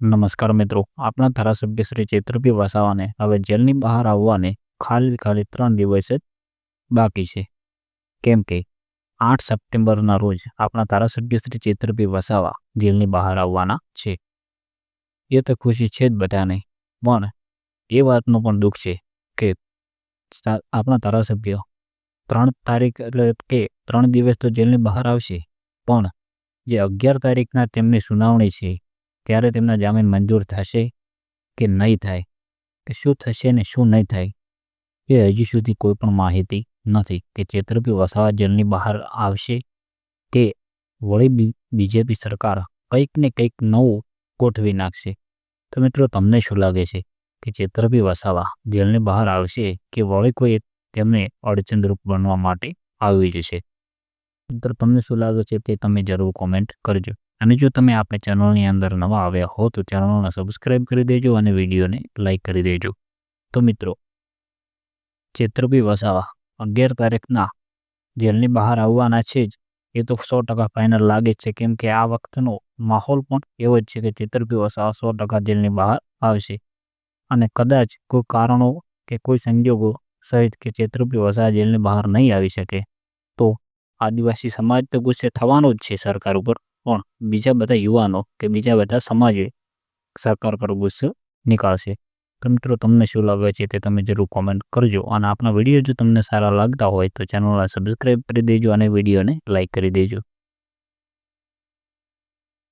નમસ્કાર મિત્રો આપણા ધારાસભ્ય શ્રી ચૈત્રભી વસાવાને હવે જેલની બહાર આવવાને ખાલી ખાલી ત્રણ દિવસ જ બાકી છે. કેમ કે આઠ સપ્ટેમ્બરના રોજ આપણા ધારાસભ્ય શ્રી ચૈત્રભી વસાવા જેલની બહાર આવવાના છે. એ તો ખુશી છે જ બધાને, પણ એ વાતનું પણ દુઃખ છે કે આપણા ધારાસભ્ય ત્રણ તારીખ એટલે કે ત્રણ દિવસ તો જેલની બહાર આવશે, પણ જે અગિયાર તારીખના તેમની સુનાવણી છે ત્યારે તેમના જામીન મંજૂર થશે કે નહીં થાય? કે શું થશે ને શું નહીં થાય? એ હજી સુધી કોઈ પણ માહિતી નથી કે ચેતરપી વસાવા જેલની બહાર આવશે કે વળી બીજેપી સરકાર કંઈક ને કંઈક નવું ગોઠવી નાખશે. તો મિત્રો, તમને શું લાગે છે? કે ચેતરપી વસાવા જેલની બહાર આવશે કે વળી કોઈ તેમને અડચણરૂપ બનવા માટે આવી જશે? તમને શું લાગે છે તે તમે જરૂર કોમેન્ટ કરજો. અને જો તમે આપણે ચેનલની અંદર નવા આવ્યા હો, તો ચેનલને સબસ્ક્રાઇબ કરી દેજો અને વિડીયોને લાઇક કરી દેજો. તો મિત્રો ચેત્રભી વસાવા, અગિયાર તારીખના જેલની બહાર આવવાના છે જ, એ તો સો ટકા ફાઇનલ લાગે છે, કેમ કે આ વખતનો માહોલ પણ એવો જ છે કે ચેત્રભી વસાવા સો ટકા જેલની બહાર આવશે. અને કદાચ કોઈ કારણો કે કોઈ સંજોગો સહિત કે ચેત્રભી વસાવા જેલની બહાર નહીં આવી શકે, તો આદિવાસી સમાજ તો ગુસ્સે થવાનો જ છે સરકાર ઉપર. પણ બીજા બધા યુવાનો કે બીજા બધા સમાજે સરકાર પર ગુસ્સો નીકાળશે. તો મિત્રો, તમને શું લાગે છે તે તમે જરૂર કોમેન્ટ કરજો. અને આપણા વીડિયો જો તમને સારા લાગતા હોય તો ચેનલને સબસ્ક્રાઈબ કરી દેજો અને વિડીયોને લાઇક કરી દેજો.